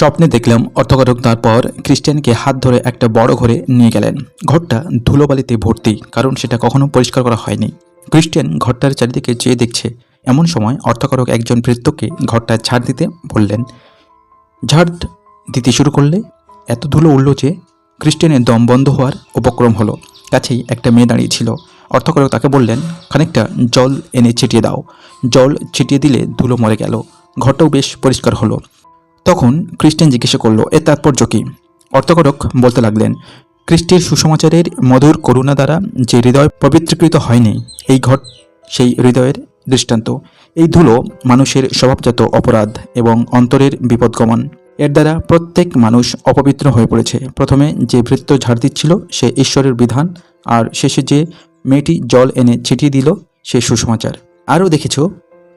স্বপ্নে দেখলাম অর্থকরক তারপর খ্রিস্টানকে হাত ধরে একটা বড় ঘরে নিয়ে গেলেন। ঘরটা ধুলোবালিতে ভর্তি, কারণ সেটা কখনো পরিষ্কার করা হয়নি। খ্রিস্টান ঘরটার চারিদিকে চেয়ে দেখছে, এমন সময় অর্থকরক একজন ভৃত্যকে ঘরটা ঝাড় দিতে বললেন, ঝাড় দিতে শুরু করলে? এত ধুলো উঠল যে খ্রিস্টানের দম বন্ধ হওয়ার উপক্রম হলো। কাছেই একটা মেয়ে দাঁড়িয়ে ছিল। অর্থকরক তাকে বললেন, খানিকটা জল এনে ছিটিয়ে দাও। জল ছিটিয়ে দিলে ধুলো মরে গেল। ঘরটাও বেশ পরিষ্কার হলো। তখন খ্রিস্টান জিজ্ঞাসা করল, এর তাৎপর্য কী? অর্থকরক বলতে লাগলেন, খ্রিস্টের সুসমাচারের মধুর করুণা দ্বারা যে হৃদয় পবিত্রকৃত হয়নি, এই ঘট, সেই হৃদয়ের দৃষ্টান্ত। এই ধুলো মানুষের স্বভাবজাত অপরাধ এবং অন্তরের বিপদগমন। এর দ্বারা প্রত্যেক মানুষ অপবিত্র হয়ে পড়েছে। প্রথমে যে ভৃত্য ঝাড় দিচ্ছিল, সে ঈশ্বরের বিধান, আর শেষে যে মেয়েটি জল এনে ছিটিয়ে দিল, সে সুসমাচার। আরও দেখেছ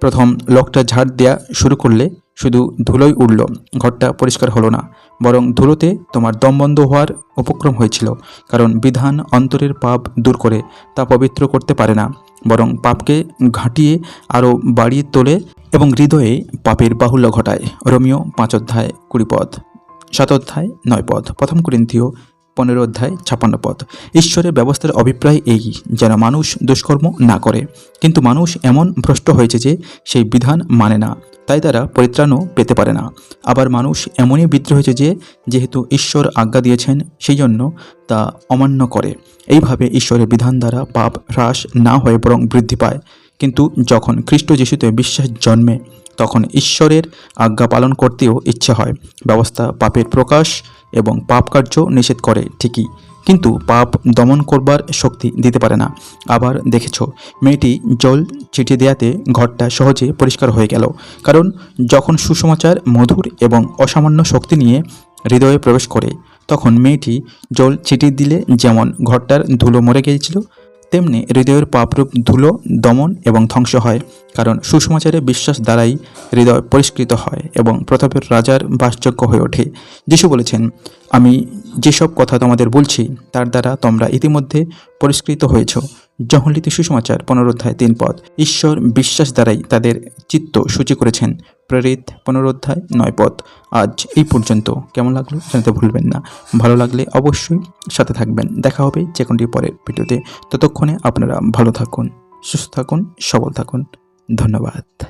প্রথম লকটা ঝাড় দেয়া শুরু করলে শুধু ধুলোই উড়ল, ঘরটা পরিষ্কার হলো না, বরং ধুলোতে তোমার দম বন্ধ হওয়ার উপক্রম হয়েছিল, কারণ বিধান অন্তরের পাপ দূর করে তা পবিত্র করতে পারে না, বরং পাপকে ঘাঁটিয়ে আরও বাড়িয়ে তোলে এবং হৃদয়ে পাপের বাহুল্য ঘটায়। রোমিও পাঁচ অধ্যায় কুড়ি পদ, সাত অধ্যায় নয় পদ, প্রথম করিন্থীয় পনেরো অধ্যায় ছাপ্পান্ন পদ। ঈশ্বরের ব্যবস্থার অভিপ্রায় এই, যেন মানুষ দুষ্কর্ম না করে। কিন্তু মানুষ এমন ভ্রষ্ট হয়েছে যে সেই বিধান মানে না, তাই তারা পরিত্রাণও পেতে পারে না। আবার মানুষ এমনই বিদ্রোহ হয়েছে যে, যেহেতু ঈশ্বর আজ্ঞা দিয়েছেন, সেই জন্য তা অমান্য করে। এইভাবে ঈশ্বরের বিধান দ্বারা পাপ হ্রাস না হয়ে বরং বৃদ্ধি পায়। কিন্তু যখন খ্রিস্ট যিশুতে বিশ্বাস জন্মে, তখন ঈশ্বরের আজ্ঞা পালন করতেও ইচ্ছা হয়। ব্যবস্থা পাপের প্রকাশ এবং পাপ কার্য নিষেধ করে ঠিকই। কিন্তু পাপ দমন করবার শক্তি দিতে পারে না। আবার দেখেছ, মেয়েটি জল ছিটিয়ে দেয়াতে ঘরটা সহজে পরিষ্কার হয়ে গেল। কারণ যখন সুসমাচার, মধুর এবং অসামান্য শক্তি নিয়ে হৃদয়ে প্রবেশ করে, তখন মেয়েটি জল ছিটিয়ে দিলে যেমন ঘরটার ধুলো মরে গিয়েছিল তেমনি হৃদয়ের পাপরূপ ধুলো, দমন এবং ধ্বংস হয়, কারণ সুসমাচারে বিশ্বাস দ্বারাই হৃদয় পরিষ্কৃত হয় এবং প্রতাপের রাজার বাসযোগ্য হয়ে ওঠে। যিশু বলেছেন, আমি যেসব কথা তোমাদের বলছি, তার দ্বারা তোমরা ইতিমধ্যে পরিষ্কৃত হয়েছ। জহলিতে সুসমাচার পুনরুদ্ধায় তিন পদ। ঈশ্বর বিশ্বাস দ্বারাই তাদের চিত্ত সূচি করেছেন। প্রেরিত পুনরুদ্ধায় নয় পথ আজ এই পর্যন্ত। কেমন লাগল জানাতে ভুলবেন না। ভালো লাগলে অবশ্যই সাথে থাকবেন। দেখা হবে যে কোনটি পরের ভিডিওতে। ততক্ষণে আপনারা ভালো থাকুন, সুস্থ থাকুন, সবল থাকুন। ধন্যবাদ।